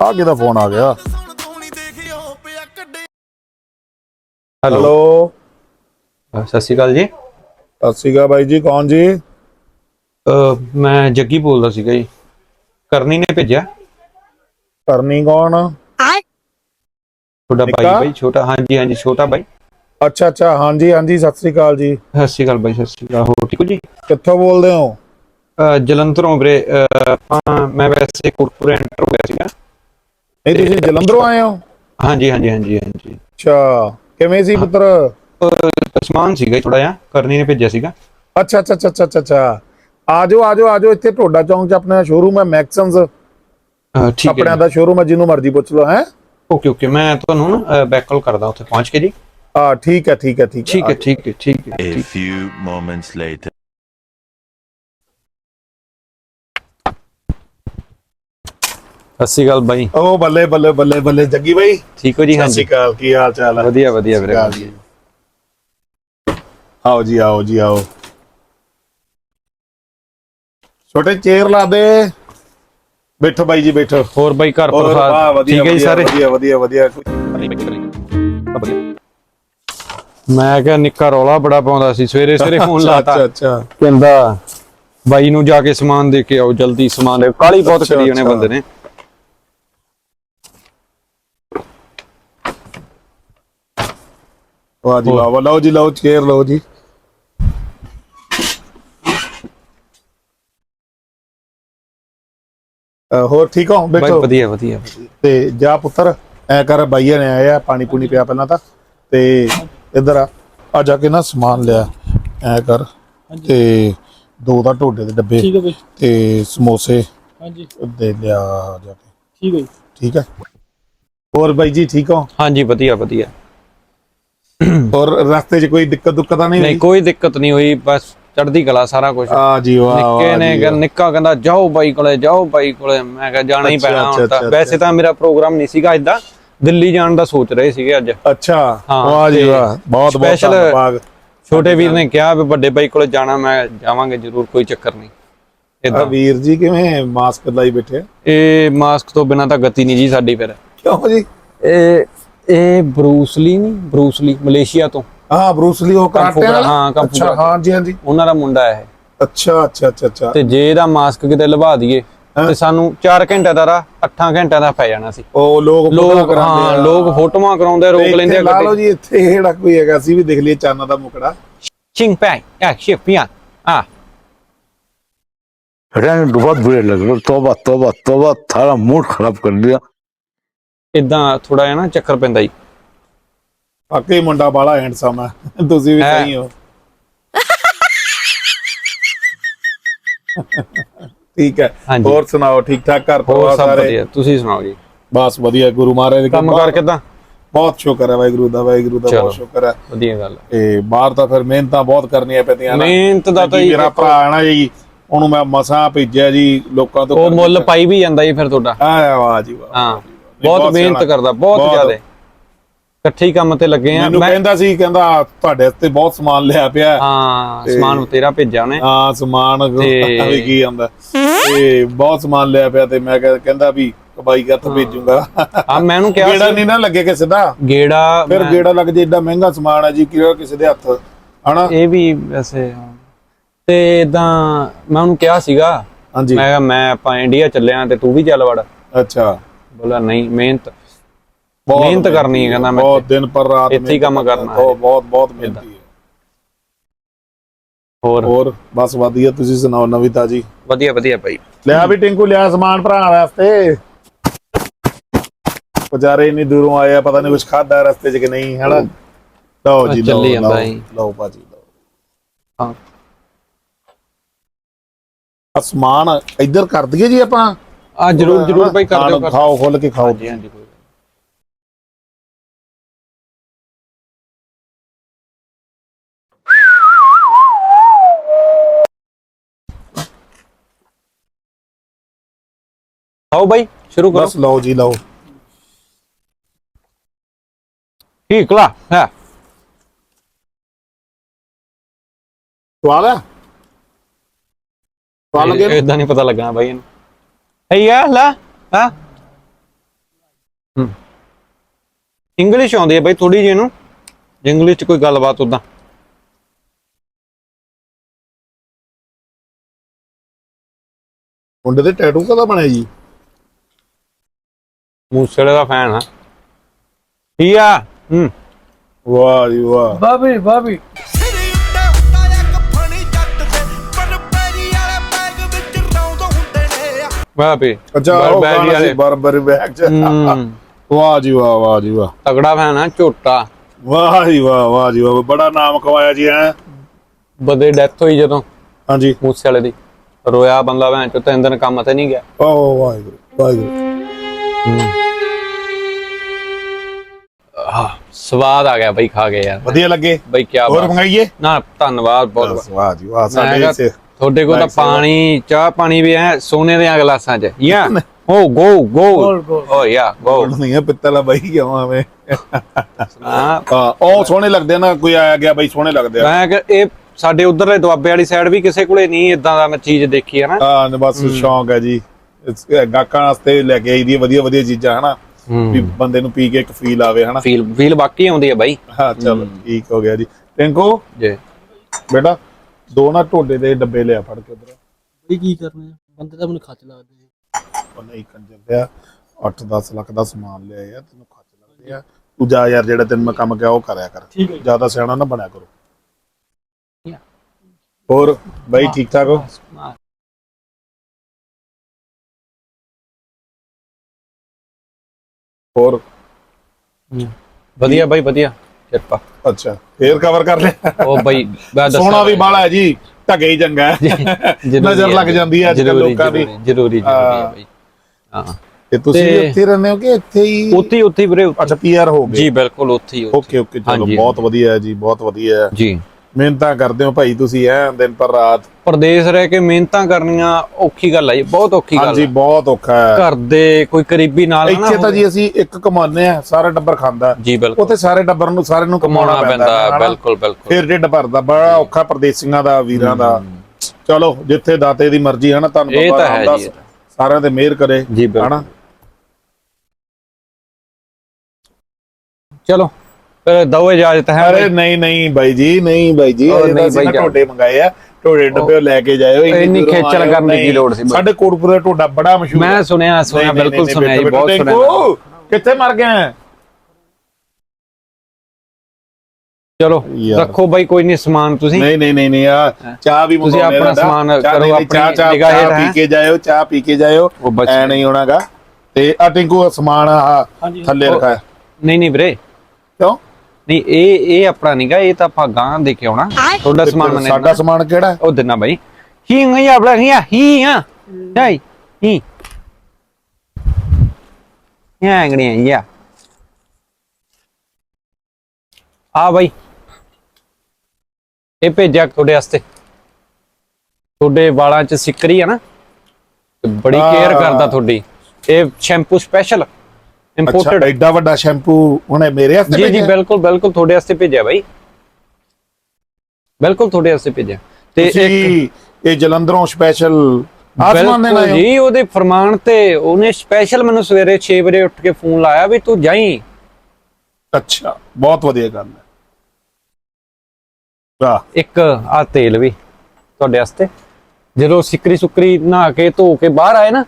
ਆ ਕਿਹਦਾ ਫੋਨ ਆ ਗਿਆ। ਹੈਲੋ। ਹੈਲੋ ਸਤਿ ਸ਼੍ਰੀ ਅਕਾਲ ਜੀ। ਸਤਿ ਸ਼੍ਰੀ ਅਕਾਲ ਬਾਈ ਜੀ ਕੌਣ ਜੀ? ਅਹ ਮੈਂ ਜੱਗੀ ਬੋਲਦਾ ਸੀਗਾ ਜੀ। ਕਰਨੀ ਨੇ ਭੇਜਿਆ? ਕਰਨੀ ਕੌਣ? ਤੁਹਾਡਾ ਬਾਈ ਨਿੱਕਾ? ਬਾਈ ਛੋਟਾ ਹਾਂਜੀ ਹਾਂਜੀ ਛੋਟਾ ਬਾਈ। ਅੱਛਾ ਅੱਛਾ ਹਾਂਜੀ ਹਾਂਜੀ ਸਤਿ ਸ਼੍ਰੀ ਅਕਾਲ ਜੀ। ਸਤਿ ਸ਼੍ਰੀ ਅਕਾਲ ਬਾਈ ਸਤਿ ਸ਼੍ਰੀ ਅਕਾਲ ਹੋ ਠੀਕ ਹੋ ਜੀ? ਕਿੱਥੋਂ ਬੋਲਦੇ ਹੋ? ਅਹ ਜਲੰਧਰੋਂ ਵੀਰੇ ਅਹ ਆਪਾਂ ਮੈਂ ਵੈਸੇ ਕੋਟਪੁਰ ਐਂਟਰ ਹੋ ਗਿਆ ਸੀਗਾ। ਨਹੀਂ ਤੁਸੀਂ ਜਲੰਧਰੋਂ ਆਏ ਹੋ? ਹਾਂਜੀ ਹਾਂਜੀ ਹਾਂਜੀ ਹਾਂਜੀ। ਅੱਛਾ ਕਿਵੇਂ ਸੀ ਪੁੱਤਰ? ਸਮਾਨ ਸੀਗਾ ਥੋੜਾ ਜਿਹਾ ਕਰਨੀ ਨੇ ਭੇਜਿਆ ਸੀਗਾ। ਅੱਛਾ ਅੱਛਾ ਅੱਛਾ ਅੱਛਾ ਅੱਛਾ ਆਜੋ ਆਜੋ ਆਜੋ ਇੱਥੇ ਟੋਡਾ ਚੌਂਕ 'ਚ ਆਪਣਾ ਸ਼ੋਰੂਮ ਹੈ ਮੈਕਸਨਸ ਠੀਕ ਹੈ ਦਾ ਸ਼ੋਰੂਮ ਹੈ ਜਿਹਨੂੰ ਮਰਜ਼ੀ ਪੁੱਛ ਲਓ ਹੈ? ਓਕੇ ਓਕੇ ਮੈਂ ਤੁਹਾਨੂੰ ਨਾ ਬੈਕ ਕਾਲ ਕਰਦਾ ਉੱਥੇ ਪਹੁੰਚ ਕੇ ਜੀ। ਆ ਠੀਕ ਹੈ ਠੀਕ ਹੈ ਠੀਕ ਹੈ ਠੀਕ ਹੈ ਠੀਕ ਹੈ ਠੀਕ ਹੈ A ਠੀਕ few moments later. ਸਤਿ ਸ਼੍ਰੀ ਅਕਾਲ ਬਾਈ। ਓ ਬੱਲੇ ਬੱਲੇ ਬੱਲੇ ਬੱਲੇ ਜੱਗੀ ਬਾਈ। ਠੀਕ ਹੋ ਜੀ? ਸਤਿ ਸ਼੍ਰੀ ਅਕਾਲ ਕੀ ਹਾਲ ਚਾਲ ਹੈ ਵਧੀਆ ਵਧੀਆ ਵੀਰੇ। ਆਓ ਜੀ ਆਓ ਜੀ ਆਓ। ਛੋਟੇ ਚੇਅਰ ਲਾ ਦੇ। ਬੈਠੋ ਬਾਈ ਜੀ ਬੈਠੋ। ਹੋਰ ਬਾਈ ਘਰ ਪਰਿਵਾਰ ਠੀਕ ਹੈ ਜੀ ਸਾਰੇ? ਵਧੀਆ ਵਧੀਆ ਵਧੀਆ। ਮੈਂ ਕਿਹਾ ਨਿੱਕਾ ਰੌਲਾ ਬੜਾ ਪਾਉਂਦਾ ਸੀ ਸਵੇਰੇ ਸਵੇਰੇ ਫੋਨ ਲਾਤਾ। ਅੱਛਾ ਅੱਛਾ। ਕਹਿੰਦਾ ਬਾਈ ਨੂੰ ਜਾ ਕੇ ਸਮਾਨ ਦੇ ਕੇ ਆਓ ਜਲਦੀ ਸਮਾਨ ਦੇ। ਕਾਲੀ ਬਹੁਤ ਕਰੀ ਉਹਨੇ। ਬੰਦੇ ਨੇ। ਵਾਹ ਜੀ। ਵਾਹ ਲਓ ਜੀ ਲਓ ਚੇਅਰ ਲਓ ਜੀ। ਹੋਰ ਠੀਕ ਹੋ? ਬਾਈ ਬੈਠੋ। ਵਧੀਆ ਵਧੀਆ। ਤੇ ਜਾ ਪੁੱਤਰ ਐ ਕਰ ਬਾਈਆ ਨੇ ਆਇਆ ਪਾਣੀ ਪੂਣੀ ਪਿਆ ਪਹਿਲਾਂ ਤਾਂ। ਤੇ ਇੱਧਰ ਆ ਆ ਜਾ ਕੇ ਨਾ ਸਮਾਨ ਲਿਆ ਐ ਕਰ। ਤੇ ਦੋ ਦਾ ਢੋਡੇ ਦੇ ਡੱਬੇ ਠੀਕ ਹੈ ਬਈ। ਤੇ ਸਮੋਸੇ ਹਾਂਜੀ। ਦੇ ਲਿਆ ਜਾ ਕੇ। ਠੀਕ ਹੈ ਠੀਕ ਹੈ ਹੋਰ ਬਾਈ ਜੀ ਠੀਕ ਹੋ? ਹਾਂਜੀ ਵਧੀਆ ਵਧੀਆ। ਹੋਰ ਰਸਤੇ 'ਚ ਕੋਈ ਦਿੱਕਤ ਦੁੱਕਤ ਤਾਂ ਨਹੀਂ ਨਹੀਂ ਕੋਈ ਦਿੱਕਤ ਨਹੀਂ ਹੋਈ ਬਸ ਚੜ੍ਹਦੀ ਕਲਾ ਸਾਰਾ ਕੁਝ ਆ ਜੀ ਵਾਹ ਨਿੱਕੇ ਨੇ। ਨਿੱਕਾ ਕਹਿੰਦਾ ਜਾਓ ਬਾਈ ਕੋਲੇ ਜਾਓ ਬਾਈ ਕੋਲੇ। ਮੈਂ ਕਿਹਾ ਜਾਣਾ ਹੀ ਪੈਣਾ ਹੁਣ ਤਾਂ। ਵੈਸੇ ਤਾਂ ਮੇਰਾ ਪ੍ਰੋਗਰਾਮ ਨਹੀਂ ਸੀਗਾ ਇਦਾਂ। ਦਿੱਲੀ ਜਾਣ ਦਾ ਸੋਚ ਰਹੇ ਸੀਗੇ ਅੱਜ। ਅੱਛਾ ਵਾਹ ਜੀ ਵਾਹ। ਬਹੁਤ ਬਹੁਤ ਧੰਨਵਾਦ। ਛੋਟੇ ਵੀਰ ਨੇ ਕਿਹਾ ਵੀ ਵੱਡੇ ਬਾਈ ਕੋਲੇ ਜਾਣਾ ਮੈਂ ਜਾਵਾਂਗੇ ਜ਼ਰੂਰ ਕੋਈ ਚੱਕਰ ਨਹੀਂ। ਇਦਾਂ। ਵੀਰ ਜੀ ਕਿਵੇਂ ਮਾਸਕ ਲਾਈ ਬੈਠੇ? ਇਹ ਮਾਸਕ ਤੋਂ ਬਿਨਾ ਤਾਂ ਗਤੀ ਨਹੀਂ ਜੀ ਸਾਡੀ ਫਿਰ। ਕਿਉਂ ਜੀ? ਇਹ ਇਹ ਬਰੂਸਲੀ ਨਹੀਂ ਬਰੂਸਲੀ ਮਲੇਸ਼ੀਆ ਤੋਂ ਹਾਂ ਬਰੂਸ ਲੀ ਉਹ ਕੰਫੂ ਕਰਾਟੇ ਵਾਲਾ ਹਾਂ, ਕੰਫੂ ਅੱਛਾ ਕਰਾਟੇ। ਹਾਂ ਜੀ ਹਾਂ ਜੀ ਉਹਨਾਂ ਦਾ ਮੁੰਡਾ ਹੈ ਇਹ ਅੱਛਾ ਅੱਛਾ ਅੱਛਾ ਅੱਛਾ ਤੇ ਜੇ ਇਹਦਾ ਮਾਸਕ ਕਿਤੇ ਲਵਾ ਦਈਏ ਹਾਂ। ਤੇ ਸਾਨੂੰ 4 ਘੰਟੇ ਦਾ ਰਾਹ 8 ਘੰਟਿਆਂ ਦਾ ਪੈ ਜਾਣਾ ਸੀ ਉਹ ਲੋਕ ਫੋਟੋਆਂ ਲੋਕ ਕਰਾਉਂਦੇ ਹਾਂ ਆ। ਲੋਕ ਫੋਟੋਆਂ ਕਰਾਉਂਦੇ ਰੋਕ ਇੱਥੇ ਲੈਂਦੇ ਆ ਲਾ ਲਓ ਗੱਡੀ ਜੀ ਇੱਥੇ ਜਿਹੜਾ ਕੋਈ ਹੈਗਾ ਸੀ ਵੀ ਦੇਖ ਲਈਏ ਚਾਨਾ ਦਾ ਮੁਕੜਾ ਚਿੰਗ ਪੈਂਗ ਆ ਸ਼ਿਪ ਪਿਆ ਆ रहने दो, बहुत बुरे लग रहे तोबा तोबा तोबा थारा मूड खराब कर दिया ਇਦਾਂ ਥੋੜਾ ਜਿਹਾ ਨਾ ਚੱਕਰ ਪੈਂਦਾ ਜੀ। ਵਾਕਈ ਮੁੰਡਾ ਬਾਲਾ ਹੈਂਡਸਮ ਹੈ ਤੁਸੀਂ ਵੀ। ਸਹੀ ਹੋ। ਠੀਕ ਹੈ। ਹੋਰ ਸੁਣਾਓ ਠੀਕ ਠਾਕ ਘਰ ਪਰਿਵਾਰ ਸਾਰੇ? ਤੁਸੀਂ ਸੁਣਾਓ ਜੀ। ਬਸ ਵਧੀਆ ਗੁਰੂ ਮਹਾਰਾਜ ਦੇ ਕੰਮ। ਕਰ ਕਿਦਾਂ? ਬਹੁਤ ਸ਼ੁਕਰ ਹੈ ਵਾਹਿਗੁਰੂ ਦਾ ਵਾਹਿਗੁਰੂ ਦਾ। ਬਹੁਤ ਸ਼ੁਕਰ ਹੈ। ਵਧੀਆ ਗੱਲ। ਤੇ ਬਾਹਰ ਤਾਂ ਫਿਰ ਮਿਹਨਤਾਂ ਬਹੁਤ ਕਰਨੀਆਂ ਪੈਂਦੀਆਂ ਨਾ। ਮਿਹਨਤ ਦਾ ਤਾਂ ਮੇਰਾ ਭਰਾ ਨਾ ਜੀ ਉਹਨੂੰ ਮੈਂ ਮਸਾਂ ਭੇਜਿਆ ਜੀ ਲੋਕਾਂ ਤੋਂ ਉਹ ਮੁੱਲ ਪਾਈ ਵੀ ਜਾਂਦਾ ਜੀ ਫਿਰ ਤੁਹਾਡਾ। ਆ ਵਾਹ ਜੀ ਵਾਹ। ਹਾਂ। ਬਹੁਤ ਮਿਹਨਤ। ਕਰਦਾ ਬਹੁਤ। ਜ਼ਿਆਦਾ। ਇਕੱਠੇ ਹੀ ਕੰਮ ਤੇ ਲੱਗੇ ਆ। ਮੈਨੂੰ ਕਹਿੰਦਾ ਸੀ ਕਹਿੰਦਾ ਤੁਹਾਡੇ ਵਾਸਤੇ ਬਹੁਤ ਸਮਾਨ ਲਿਆ ਪਿਆ ਹੈ। ਹਾਂ ਸਮਾਨ ਤੇਰਾ ਭੇਜਿਆ ਉਹਨੇ। ਹਾਂ ਸਮਾਨ ਵੀ ਕੀ ਆਂਦਾ ਤੇ ਬਹੁਤ ਸਮਾਨ ਲਿਆ ਪਿਆ ਤੇ ਮੈਂ ਕਿਹਾ- ਕਹਿੰਦਾ ਵੀ ਕਬਾਈ ਕੱਤ ਭੇਜੂਗਾ। ਆ ਮੈਂ ਉਹਨੂੰ ਕਿਹਾ ਗੇੜਾ ਨਹੀਂ ਨਾ ਲੱਗੇ ਕਿਸੇ ਦਾ। ਗੇੜਾ ਫਿਰ ਗੇੜਾ ਲੱਗ ਜੇ ਏਡਾ ਮਹਿੰਗਾ ਸਮਾਨ ਹੈ ਜੀ ਕਿਹੜਾ ਕਿਸੇ ਦੇ ਹੱਥ? ਹਨਾ? ਇਹ ਵੀ ਵੈਸੇ ਹਾਂ। ਤੇ ਇਦਾਂ ਮੈਂ ਉਹਨੂੰ ਕਿਹਾ ਸੀਗਾ। ਹਾਂਜੀ। ਮੈਂ ਕਿਹਾ ਮੈਂ ਆਪਾਂ ਇੰਡੀਆ ਚੱਲਿਆ ਤੇ ਤੂੰ ਵੀ ਚੱਲ ਵੜ। ਅੱਛਾ। ਬੋਲਾ ਨਹੀਂ ਮਿਹਨਤ। ਬਹੁਤ ਮਿਹਨਤ ਕਰਨੀ ਹੈ ਕਹਿੰਦਾ ਮੈਂ ਬਹੁਤ ਦਿਨ ਪਰ ਰਾਤ ਇੱਥੇ ਹੀ ਕੰਮ ਕਰਨਾ ਹੈ। ਬਹੁਤ ਬਹੁਤ ਮਿਹਨਤੀ ਹੈ। ਹੋਰ? ਹੋਰ ਬਸ ਵਧੀਆ। ਤੁਸੀਂ ਸੁਣਾਓ ਨਵੀਂ ਤਾਜੀ? ਵਧੀਆ ਵਧੀਆ ਭਾਈ। ਲਿਆ ਵੀ ਟਿੰਕੂ ਲਿਆ ਸਮਾਨ ਭਰਾ ਵਾਸਤੇ। ਵਿਚਾਰੇ ਇੰਨੀ ਦੂਰੋਂ ਆਏ ਆ ਪਤਾ ਨਹੀਂ ਕੁਝ ਖਾਦਾ ਰਸਤੇ 'ਚ ਕਿ ਨਹੀਂ ਹਨਾ? ਲਓ ਜੀ ਲਓ ਚੱਲੀ ਜਾਂਦਾ ਲਓ, ਭਾਜੀ ਲਓ। ਹਾਂ। ਆ ਸਮਾਨ ਇੱਧਰ ਕਰ ਦਈਏ ਜੀ ਆਪਾਂ? ਆ ਜਰੂਰ ਜਰੂਰ ਭਾਈ ਕਰ ਦਿਓ ਖਾਓ ਖੁੱਲ ਕੇ ਖਾਓ। ਹਾਂਜੀ ਹਾਂਜੀ। ਆਓ ਭਾਈ ਸ਼ੁਰੂ ਕਰੋ। ਬਸ ਲਓ ਜੀ ਲਓ। ਠੀਕ ਲਾ ਹੈ ਸਵਾਲ ਹੈ? ਸਵਾਲ ਲੱਗੇ? ਇਦਾਂ ਨਹੀਂ ਪਤਾ ਲੱਗਣਾ ਭਾਈ ਇਹਨੂੰ। అయ్యా లా ਇੰਗਲਿਸ਼ ਆਉਂਦੀ ਹੈ ਬਾਈ ਥੋੜੀ ਜਿਹੀ ਨੂੰ ਇੰਗਲਿਸ਼ 'ਚ ਕੋਈ ਗੱਲਬਾਤ ਉਦਾਂ ਮੁੰਡੇ ਦੇ ਟੈਟੂ ਕਦਾ ਬਣਿਆ ਜੀ? ਮੂਸੇਲੇ ਦਾ ਫੈਨ ਆ। ਠੀਕ ਹੂੰ। ਵਾਹ ਜੀ ਵਾਹ। ਬਾਬੀ ਬਾਬੀ। ਆ ਵਾਪੇ ਅੱਛਾ ਉਹ ਗਾਣਾ ਸੀ ਬਰਬਰ ਬੈਗ ਚ ਵਾਹ ਜੀ ਵਾਹ ਵਾਹ ਜੀ ਵਾਹ। ਤਗੜਾ ਫੈਨ ਆ ਝੋਟਾ। ਵਾਹ ਜੀ ਵਾਹ ਵਾਹ ਜੀ ਵਾਹ। ਬੜਾ ਨਾਮ ਕਮਾਇਆ ਜੀ ਹੈ। ਬਦੇ ਡੈਥ ਹੋਈ ਜਦੋਂ। ਹਾਂਜੀ। ਮੂਸੇ ਵਾਲੇ ਦੀ। ਰੋਇਆ ਬੰਦਾ ਭੈਣ ਚੋ ਤਿੰਨ ਦਿਨ ਕੰਮ ਤੇ ਨਹੀਂ ਗਿਆ। ਓ ਵਾਹਿਗੁਰੂ ਵਾਹਿਗੁਰੂ ਸਵਾਦ ਆ ਗਿਆ ਬਈ ਖਾ ਕੇ ਯਾਰ। ਵਧੀਆ ਲੱਗੇ? ਬਈ ਕੀ ਹੋਰ ਬਾਤ। ਮੰਗਾਈਏ? ਨਾ ਧੰਨਵਾਦ ਬਹੁਤ ਵਾਹ ਜੀ ਵਾਹ ਸਾਡੇ ਇੱਥੇ ਤੁਹਾਡੇ ਕੋਲ ਤਾਂ. ਪਾਣੀ ਚਾਹ ਪਾਣੀ ਵੀ ਹੈ ਸੋਨੇ ਦੀਆਂ ਗਲਾਸਾਂ 'ਚ। ਯਾ। ਓ ਗੋ ਗੋ. ਓ ਯਾ ਗੋ ਨਹੀਂ ਹੈ ਪਿੱਤਲ ਆ ਬਾਈ ਕਿਉਂ ਐਵੇਂ ਹਾਂ। ਹਾਂ ਉਹ ਸੋਹਣੇ ਲੱਗਦੇ ਨਾ ਕੋਈ ਆਇਆ ਗਿਆ ਬਾਈ ਸੋਹਣੇ ਲੱਗਦੇ ਆ। ਮੈਂ ਕਿ ਇਹ ਸਾਡੇ ਉਧਰਲੇ ਦੁਆਬੇ ਵਾਲੀ ਸਾਈਡ ਵੀ ਕਿਸੇ ਕੋਲੇ ਨਹੀਂ ਇਦਾਂ ਦਾ ਮੈਂ ਚੀਜ਼ ਦੇਖੀ ਹੈ ਨਾ। ਹਾਂ ਬਸ ਸ਼ੌਂਕ ਹੈ ਜੀ। ਗਾਹਕਾਂ ਵਾਸਤੇ ਲੈ ਕੇ ਆਈ ਦੀ ਵਧੀਆ ਵਧੀਆ ਚੀਜ਼ਾਂ ਹਨਾ। ਵੀ ਬੰਦੇ ਨੂੰ ਪੀ ਕੇ ਇੱਕ ਫੀਲ ਆਵੇ ਹਨਾ। ਫੀਲ ਫੀਲ ਬਾਕੀ ਆਉਂਦੀ ਹੈ ਬਾਈ। ਹਾਂ ਚਲ ਠੀਕ ਹੋ ਗਿਆ ਜੀ। ਟਿੰਕੂ? ਜੇ। ਬੇਟਾ? ਦੋ ਨਾ ਢੋਡੇ ਦੇ ਡੱਬੇ ਲਿਆ ਫੜ ਕੇ ਉਧਰ। ਇਹ ਕੀ ਕਰਨਾ ਬੰਦੇ ਤਾਂ ਮੈਨੂੰ ਖੱਚ ਲੱਗਦੇ ਨੇ। ਉਹ ਨਹੀਂ ਕੰਜਰ ਲਿਆ 8-10 ਲੱਖ ਦਾ ਸਮਾਨ ਲਿਆ ਯਾਰ ਤੈਨੂੰ ਖੱਚ ਲੱਗਦੇ ਆ। ਤੂੰ ਜਾ ਯਾਰ ਜਿਹੜਾ ਤੈਨੂੰ ਮੈਂ ਕੰਮ ਕਿਹਾ ਉਹ ਕਰਿਆ ਕਰ। ਠੀਕ ਹੈ ਜ਼ਿਆਦਾ ਸਿਆਣਾ ਨਾ ਬਣਿਆ ਕਰੋ. ਹੋਰ ਬਾਈ ਠੀਕ ਠਾਕ ਹੋ? ਹੋਰ? ਵਧੀਆ ਬਾਈ ਵਧੀਆ। ਕਿਰਪਾ। ਅੱਛਾ ਫੇਰ ਕਵਰ ਕਰ ਲਿਆ। ਉਹ ਬਾਈ ਮੈਂ ਦੱਸਾਂ ਸੋਨਾ ਵੀ ਬਾਲਾ ਹੈ ਜੀ ਢਗੇ ਹੀ ਚੰਗਾ ਹੈ। ਨਜ਼ਰ ਲੱਗ ਜਾਂਦੀ ਹੈ ਅੱਜ ਜ਼ਰੂਰੀ, ਲੋਕਾਂ ਦੀ। ਜ਼ਰੂਰੀ, ਜ਼ਰੂਰੀ ਹੈ ਹਾਂ। ਬਾਈ। ਹਾਂ। ਤੇ ਤੁਸੀਂ ਉੱਥੇ ਰਹਿੰਦੇ ਹੋ ਕਿ ਇੱਥੇ ਹੀ? ਉੱਥੇ ਉੱਥੇ ਵੀਰੇ। ਅੱਛਾ ਪੀਆਰ ਹੋ ਗਏ। ਜੀ ਬਿਲਕੁਲ ਉੱਥੇ ਹੀ ਉੱਥੇ। ਓਕੇ ਓਕੇ ਚਲੋ ਬਹੁਤ ਵਧੀਆ ਹੈ ਜੀ ਬਹੁਤ ਵਧੀਆ ਹੈ। ਜੀ। ਮਿਹਨਤਾਂ ਕਰਦੇ ਹੋ ਭਾਈ ਤੁਸੀਂ ਐ ਦਿਨ ਪਰ ਰਾਤ? ਪਰਦੇਸ ਰਹਿ ਕੇ ਮਿਹਨਤਾਂ ਕਰਨੀਆਂ ਔਖੀ ਗੱਲ ਆ ਜੀ ਬਹੁਤ ਔਖੀ ਗੱਲ ਹਾਂਜੀ। ਬਹੁਤ ਔਖਾ ਹੈ। ਘਰ ਦੇ ਕੋਈ ਕਰੀਬੀ ਨਾਲ ਨਾ ਇੱਥੇ ਤਾਂ ਜੀ ਅਸੀਂ ਇੱਕ ਕਮਾਉਂਦੇ ਆ ਸਾਰਾ ਟੱਬਰ ਖਾਂਦਾ। ਜੀ ਬਿਲਕੁਲ। ਉੱਥੇ ਸਾਰੇ ਟੱਬਰ ਨੂੰ ਸਾਰੇ ਨੂੰ ਕਮਾਉਣਾ ਪੈਂਦਾ? ਬਿਲਕੁਲ ਬਿਲਕੁਲ। ਫਿਰ ਢਿੱਡ ਭਰਦਾ ਬੜਾ ਔਖਾ ਪਰਦੇਸੀਆਂ ਦਾ ਵੀਰਾਂ ਦਾ। ਚਲੋ ਜਿੱਥੇ ਦਾਤੇ ਦੀ ਮਰਜ਼ੀ ਹੈ ਨਾ ਤੁਹਾਨੂੰ ਬਾਬਾ ਹੈ ਰਾਮਦਾਸ ਸਾਰਿਆਂ ਤੇ ਮਿਹਰ ਕਰੇ ਜੀ ਬਿਲਕੁਲ। ਹਨਾ ਚਲੋ। ਫਿਰ ਦੋ ਇਜਾਜ਼ਤ ਹੈ ਅਰੇ ਨਹੀਂ ਨਹੀਂ ਬਾਈ ਜੀ ਨਹੀਂ ਬਾਈ ਜੀ ਉਹ ਨਹੀਂ ਅਸੀਂ ਨਾ ਬਾਈ। ਟੋਡੇ ਮੰਗਾਏ ਆ ਟੋਡੇ ਡੱਬੇ ਲੈ ਕੇ ਜਾਇਓ ਇੰਨੀ ਦੂਰੋਂ ਖੇਚਲ। ਕਰਨ ਦੀ ਕੀ ਨਹੀਂ, ਲੋੜ ਸੀ ਬਾਈ? ਸਾਡੇ ਕੋਟਪੁਰੇ ਟੋਡਾ ਬੜਾ ਮਸ਼ਹੂਰ ਮੈਂ। ਸੁਣਿਆ ਸੁਣਿਆ ਬਿਲਕੁਲ ਸੁਣਿਆ ਜੀ ਬਹੁਤ ਸੁਣਿਆ ਕਿੱਥੇ ਮਰ ਗਿਆ ਚਲੋ ਯਾਰ। ਰੱਖੋ ਬਾਈ ਕੋਈ ਨਹੀਂ ਸਮਾਨ ਤੁਸੀਂ ਨਹੀਂ ਨਹੀਂ ਨਹੀਂ ਨਹੀਂ ਆ ਚਾਹ ਵੀ ਤੁਸੀਂ ਆਪਣਾ ਰਹਿੰਦਾ। ਸਮਾਨ ਚਾਹ ਕਰੋ, ਨਹੀਂ, ਆਪਣੀ ਚਾਹ ਚਾਹ ਨਿਗਾਹ ਹੇਠ ਚਾਹ ਹੈ। ਪੀ ਕੇ ਜਾਇਓ ਚਾਹ ਪੀ ਕੇ ਜਾਇਓ ਉਹ ਐ ਨਹੀਂ ਹੋਣਾਗਾ ਤੇ ਆ ਟਿੰਕੂ ਸਮਾਨ ਆ। ਥੱਲੇ ਰੱਖਾ। ਨਹੀਂ ਨਹੀਂ ਵੀਰੇ ਕਿਉਂ ਨਹੀਂ ਇਹ ਇਹ ਆਪਣਾ ਨਹੀਂਗਾ ਇਹ ਤਾਂ ਆਪਾਂ ਗਾਂ ਦੇ ਕੇ ਆਉਣਾ। ਤੁਹਾਡਾ ਸਮਾਨ ਮੈਨੇ ਸਾਡਾ ਸਮਾਨ ਕਿਹੜਾ? ਉਹ ਦਿਨਾ ਬਾਈ। ਹੀ ਨਹੀਂ ਆਪਣਾ ਹੀ ਹੀ ਹਾਂ। ਨਹੀਂ ਹੀ। ਯਾ ਅੰਗਣੀ ਯਾ ਆ। ਬਾਈ। ਇਹ ਭੇਜਿਆ ਤੁਹਾਡੇ ਵਾਸਤੇ। ਤੁਹਾਡੇ ਵਾਲਾਂ 'ਚ ਸਿੱਕਰੀ ਆ ਨਾ। ਤੇ ਬੜੀ ਕੇਅਰ। ਕਰਦਾ ਤੁਹਾਡੀ। ਇਹ ਸ਼ੈਂਪੂ ਸਪੈਸ਼ਲ। ਇੰਪੋਰਟਡ ਐਡਾ ਵੱਡਾ ਸ਼ੈਂਪੂ ਹੁਣੇ ਮੇਰੇ ਵਾਸਤੇ ਜੀ ਜੀ? ਬਿਲਕੁਲ ਬਿਲਕੁਲ ਤੁਹਾਡੇ ਵਾਸਤੇ ਭੇਜਿਆ ਬਾਈ। ਬਿਲਕੁਲ ਤੁਹਾਡੇ ਵਾਸਤੇ ਭੇਜਿਆ। ਤੇ ਇੱਕ ਇਹ ਜਲੰਧਰੋਂ ਸਪੈਸ਼ਲ ਆਸਮਾਨ ਦੇ ਨਾਲ ਜੀ ਉਹਦੇ ਫਰਮਾਨ ਤੇ ਉਹਨੇ ਸਪੈਸ਼ਲ ਮੈਨੂੰ ਸਵੇਰੇ 6 ਵਜੇ ਉੱਠ ਕੇ ਫੋਨ ਲਾਇਆ ਵੀ ਤੂੰ ਜਾਈ। ਅੱਛਾ ਬਹੁਤ ਵਧੀਆ ਗੱਲ ਹੈ। ਵਾਹ। ਇੱਕ ਆ ਤੇਲ ਵੀ ਤੁਹਾਡੇ ਵਾਸਤੇ ਜਦੋਂ ਸਿੱਕਰੀ ਸੁੱਕਰੀ ਨਹਾ ਕੇ ਧੋ ਕੇ ਬਾਹਰ ਆਏ ਨਾ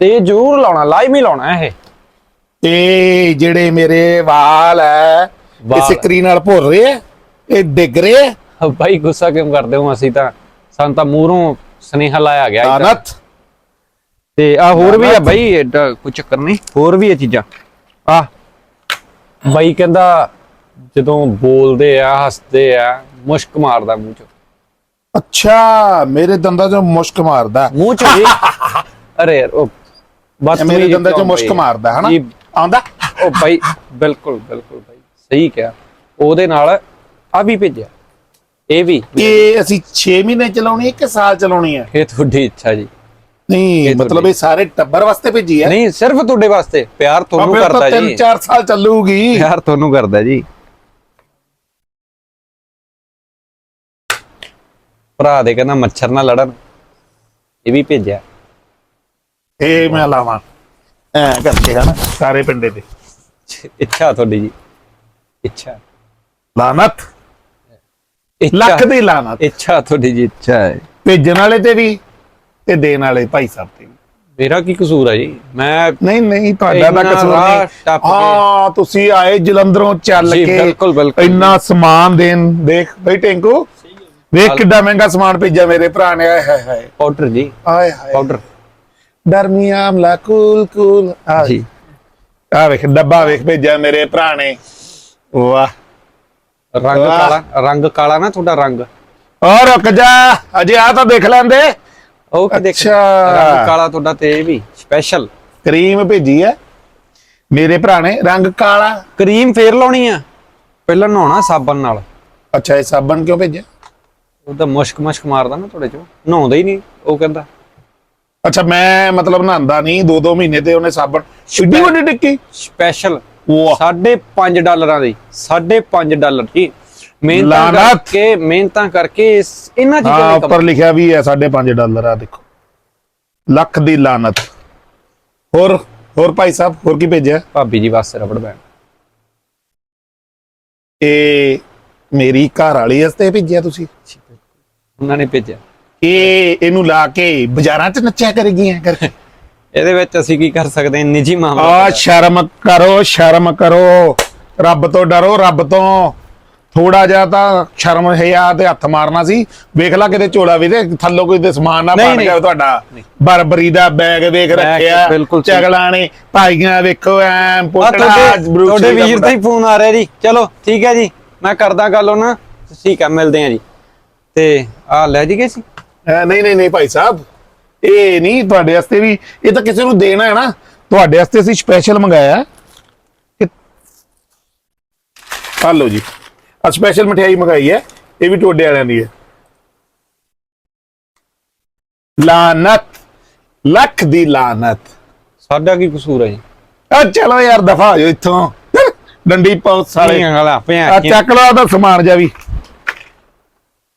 ਤੇ ਇਹ ਜ਼ਰੂਰ ਲਾਉਣਾ ਲਾਈਮ ਹੀ ਲਾਉਣਾ ਇਹ। ਇਹ ਜਿਹੜੇ ਮੇਰੇ ਵਾਲ ਹੈ ਇਹ ਵਾਲ। ਸਿਕਰੀ ਨਾਲ ਭੁਰ ਰਹੇ ਆ ਇਹ ਡਿੱਗ ਰਹੇ ਆ ਬਾਈ ਗੁੱਸਾ ਕਿਉਂ ਕਰਦੇ ਹੋ ਅਸੀਂ ਤਾਂ? ਸਾਨੂੰ ਤਾਂ ਮੂਹਰੋਂ ਸਨੇਹਾ ਲਾਇਆ ਗਿਆ ਇੱਧਰ। ਆਨਤ ਤੇ ਆ ਹੋਰ ਵੀ ਆ ਬਾਈ ਏਡਾ ਕੋਈ ਚੱਕਰ ਨਹੀਂ। ਹੋਰ ਵੀ ਇਹ ਚੀਜ਼ਾਂ। ਆ ਬਾਈ ਕਹਿੰਦਾ ਜਦੋਂ ਬੋਲਦੇ ਆ ਹੱਸਦੇ ਆ ਮੁਸ਼ਕ ਮਾਰਦਾ ਮੂੰਹ ਚ। ਅੱਛਾ ਮੇਰੇ ਦੰਦਾਂ 'ਚੋਂ ਮੁਸ਼ਕ ਮਾਰਦਾ। ਮੂੰਹ ਚ ਅਰੇ ਯਾਰ ਉਹ ਬਸ ਮੇਰੇ ਦੰਦਾਂ 'ਚੋਂ ਮੁਸ਼ਕ? ਮਾਰਦਾ ਹਨਾ? ਜੀ, ਆਉਂਦਾ? ਉਹ ਬਾਈ ਬਿਲਕੁਲ ਬਿਲਕੁਲ ਬਾਈ। ਸਹੀ ਕਿਹਾ। ਉਹਦੇ ਨਾਲ ਆ ਵੀ ਭੇਜਿਆ। ਇਹ ਵੀ। ਇਹ ਅਸੀਂ 6 ਮਹੀਨੇ ਚਲਾਉਣੀ ਹੈ ਕਿ ਸਾਲ ਚਲਾਉਣੀ ਹੈ? ਇਹ ਤੁਹਾਡੀ ਇੱਛਾ ਜੀ। ਨਹੀਂ ਮਤਲਬ ਇਹ ਸਾਰੇ ਟੱਬਰ ਵਾਸਤੇ ਭੇਜੀ ਹੈ? ਨਹੀਂ ਸਿਰਫ ਤੁਹਾਡੇ ਵਾਸਤੇ। ਪਿਆਰ ਤੁਹਾਨੂੰ ਫਿਰ ਤਾਂ ਕਰਦਾ ਜੀ। 3-4 ਸਾਲ ਚੱਲੂਗੀ। ਪਿਆਰ ਤੁਹਾਨੂੰ ਕਰਦਾ ਜੀ। ਭਰਾ ਦੇ ਕਹਿੰਦਾ ਮੱਛਰ ਨਾ ਲੜਨ। ਇਹ ਵੀ ਭੇਜਿਆ। ਇਹ ਮੈਂ ਲਾਵਾਂ। ਐ ਕਰਕੇ ਹਨਾ। ਸਾਰੇ ਪਿੰਡੇ ਤੇ। ਇੱਛਾ ਤੁਹਾਡੀ ਜੀ। ਇੱਛਾ। ਲਾਨਤ ਇੱਛਾ। ਲੱਖ ਦੀ ਲਾਨਤ ਇੱਛਾ ਤੁਹਾਡੀ ਜੀ। ਇੱਛਾ ਹੈ। ਭੇਜਣ ਵਾਲੇ ਤੇ ਵੀ ਤੇ ਦੇਣ ਵਾਲੇ ਭਾਈ ਸਾਹਿਬ ਤੇ ਵੀ। ਮੇਰਾ ਕੀ ਕਸੂਰ ਹੈ ਜੀ? ਮੈਂ ਨਹੀਂ ਨਹੀਂ ਤੁਹਾਡਾ ਤਾਂ ਕਸੂਰ ਨਹੀਂ। ਹਾਂ ਤੁਸੀਂ ਆਏ ਜਲੰਧਰੋਂ ਚੱਲ ਕੇ। ਬਿਲਕੁਲ, ਬਿਲਕੁਲ। ਇੰਨਾ ਸਮਾਨ ਦੇਣ ਦੇਖ ਬਈ ਟੈਂਕੂ। ਵੇਖ ਕਿੱਡਾ ਮਹਿੰਗਾ ਸਮਾਨ ਭੇਜਿਆ ਮੇਰੇ ਭਰਾ ਨੇ। ਆਏ ਹਾਏ ਹਾਏ। ਪਾਊਡਰ ਜੀ। ਆਏ ਹਾਏ। ਪਾਊਡਰ। ਡਰਮੀਆਂ ਮਲਾ ਕੂਲ ਕੂਲ ਆ ਜੀ। ਆ ਵੇਖ ਡੱਬਾ ਵੇਖ ਭੇਜਿਆ ਮੇਰੇ ਭਰਾ ਨੇ ਵਾਹ। ਰੰਗ। ਕਾਲਾ ਰੰਗ ਕਾਲਾ ਨਾ ਤੁਹਾਡਾ ਰੰਗ। ਔਰ ਰੁਕ ਜਾ। ਅਜੇ ਆ ਤਾਂ ਦੇਖ ਲੈਂਦੇ। ਉਹ ਕੀ ਦੇਖ ਅੱਛਾ। ਰੰਗ ਕਾਲਾ ਤੁਹਾਡਾ ਤੇ ਇਹ ਵੀ ਸਪੈਸ਼ਲ ਕਰੀਮ ਭੇਜੀ ਹੈ ਮੇਰੇ ਭਰਾ ਨੇ ਰੰਗ ਕਾਲਾ। ਕਰੀਮ ਫੇਰ ਲਾਉਣੀ ਆ। ਪਹਿਲਾਂ ਨਹਾਉਣਾ ਸਾਬਣ ਨਾਲ। ਅੱਛਾ ਇਹ ਸਾਬਣ ਕਿਉਂ ਭੇਜਿਆ? ਉਹ ਤਾਂ ਮੁਸ਼ਕ ਮੁਸ਼ਕ ਮਾਰਦਾ ਨਾ ਤੁਹਾਡੇ ਚੋਂ। ਨਹਾਉਂਦਾ ਹੀ ਨਹੀਂ ਉਹ ਕਹਿੰਦਾ। ਅੱਛਾ ਮੈਂ ਮਤਲਬ ਨਹਾਉਂਦਾ ਨਹੀਂ ਦੋ ਦੋ ਮਹੀਨੇ ਤੇ ਉਹਨੇ ਸਾਬਣ ਸਿੱਧੀ ਵੱਡੀ ਟਿੱਕੀ? ਸਪੈਸ਼ਲ ਵਾਹ। 5.5 ਡਾਲਰਾਂ ਦੀ 5.5 ਡਾਲਰ ਜੀ ਮਿਹਨਤਾਂ। ਕਰਕੇ ਮਿਹਨਤਾਂ ਕਰਕੇ ਇਹਨਾਂ ਚੀਜ਼ਾਂ ਦੇ ਉੱਪਰ ਲਿਖਿਆ ਵੀ ਹੈ 5.5 ਡਾਲਰ ਆ ਦੇਖੋ। ਲੱਖ ਦੀ ਲਾਨਤ। ਹੋਰ ਹੋਰ ਭਾਈ ਸਾਹਿਬ ਹੋਰ ਕੀ ਭੇਜਿਆ? ਭਾਬੀ ਜੀ ਵਾਸਤੇ ਰਬੜ ਬੈਂਡ ਇਹ ਮੇਰੀ ਘਰ ਵਾਲੀ ਵਾਸਤੇ ਭੇਜਿਆ ਤੁਸੀਂ? ਉਹਨਾਂ ਨੇ ਭੇਜਿਆ। ਇਹ ਇਹਨੂੰ ਲਾ ਕੇ ਬਾਜ਼ਾਰਾਂ 'ਚ ਨੱਚਿਆ ਕਰੇਗੀਆਂ ਕਰਕੇ। ਇਹਦੇ ਵਿੱਚ ਅਸੀਂ ਕੀ ਕਰ ਸਕਦੇ ਹਾਂ? ਨਿੱਜੀ ਮਾਮਲਾ ਆ ਸ਼ਰਮ ਕਰੋ ਸ਼ਰਮ ਕਰੋ। ਰੱਬ ਤੋਂ ਡਰੋ ਰੱਬ ਤੋਂ। ਥੋੜਾ ਜਿਹਾ ਤਾਂ ਸ਼ਰਮ ਹਿਆ ਤੇ ਹੱਥ ਮਾਰਨਾ ਸੀ। ਵੇਖ ਲੈ ਕਿਤੇ ਝੋਲਾ ਵੀ ਤੇ ਥੱਲੋਂ ਕੋਈ ਤੇ ਸਮਾਨ ਨਾ ਨਹੀਂ। ਗਿਆ ਤੁਹਾਡਾ। ਬਰਬਰੀ ਦਾ ਬੈਗ ਵੇਖ ਬੈਗ ਰੱਖਿਆ। ਚਗਲਾਂ ਨੇ। ਭਾਈਆਂ ਵੇਖੋ ਐ ਪੁੱਟੜਾ ਤੁਹਾਡੇ ਦਾ ਵੀਰ ਦਾ ਹੀ। ਫੋਨ ਆ ਰਿਹਾ ਜੀ। ਚਲੋ ਠੀਕ ਹੈ ਜੀ। ਮੈਂ ਕਰਦਾ ਗੱਲ ਉਹਨਾਂ ਠੀਕ ਆ ਮਿਲਦੇ ਆ ਜੀ। ਤੇ ਆ ਲੈ ਜੀ ਗਏ ਸੀ? ਐ, ਨਹੀਂ ਨਹੀਂ ਨਹੀਂ ਭਾਈ ਸਾਹਿਬ ਇਹ ਨਹੀਂ ਤੁਹਾਡੇ ਵਾਸਤੇ ਵੀ ਇਹ ਤਾਂ ਕਿਸੇ ਨੂੰ ਦੇਣਾ ਹੈ ਨਾ। ਤੁਹਾਡੇ ਵਾਸਤੇ ਅਸੀਂ ਸਪੈਸ਼ਲ ਮੰਗਾਇਆ ਕਿ ਆ ਲਓ ਜੀ ਆ ਸਪੈਸ਼ਲ ਮਠਿਆਈ ਮੰਗਾਈ ਹੈ ਇਹ ਵੀ ਟੋਡੇ ਵਾਲਿਆਂ ਦੀ ਹੈ। ਲਾਨਤ ਲੱਖ ਦੀ ਲਾਨਤ। ਸਾਡਾ ਕੀ ਕਸੂਰ ਹੈ ਜੀ? ਆ ਚਲੋ ਯਾਰ ਦਫਾ ਹੋ ਜਾਓ ਇੱਥੋਂ। ਡੰਡੀ ਸਾਲੀਆਂ ਗਾਲਾਂ ਆ ਚੱਕ ਲਓ ਉਹਦਾ ਸਮਾਨ ਜਾ ਵੀ।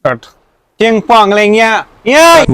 ਕੱਟ ਚਿੰਗ ਭਾਂਗ ਲਈਆਂ 呀。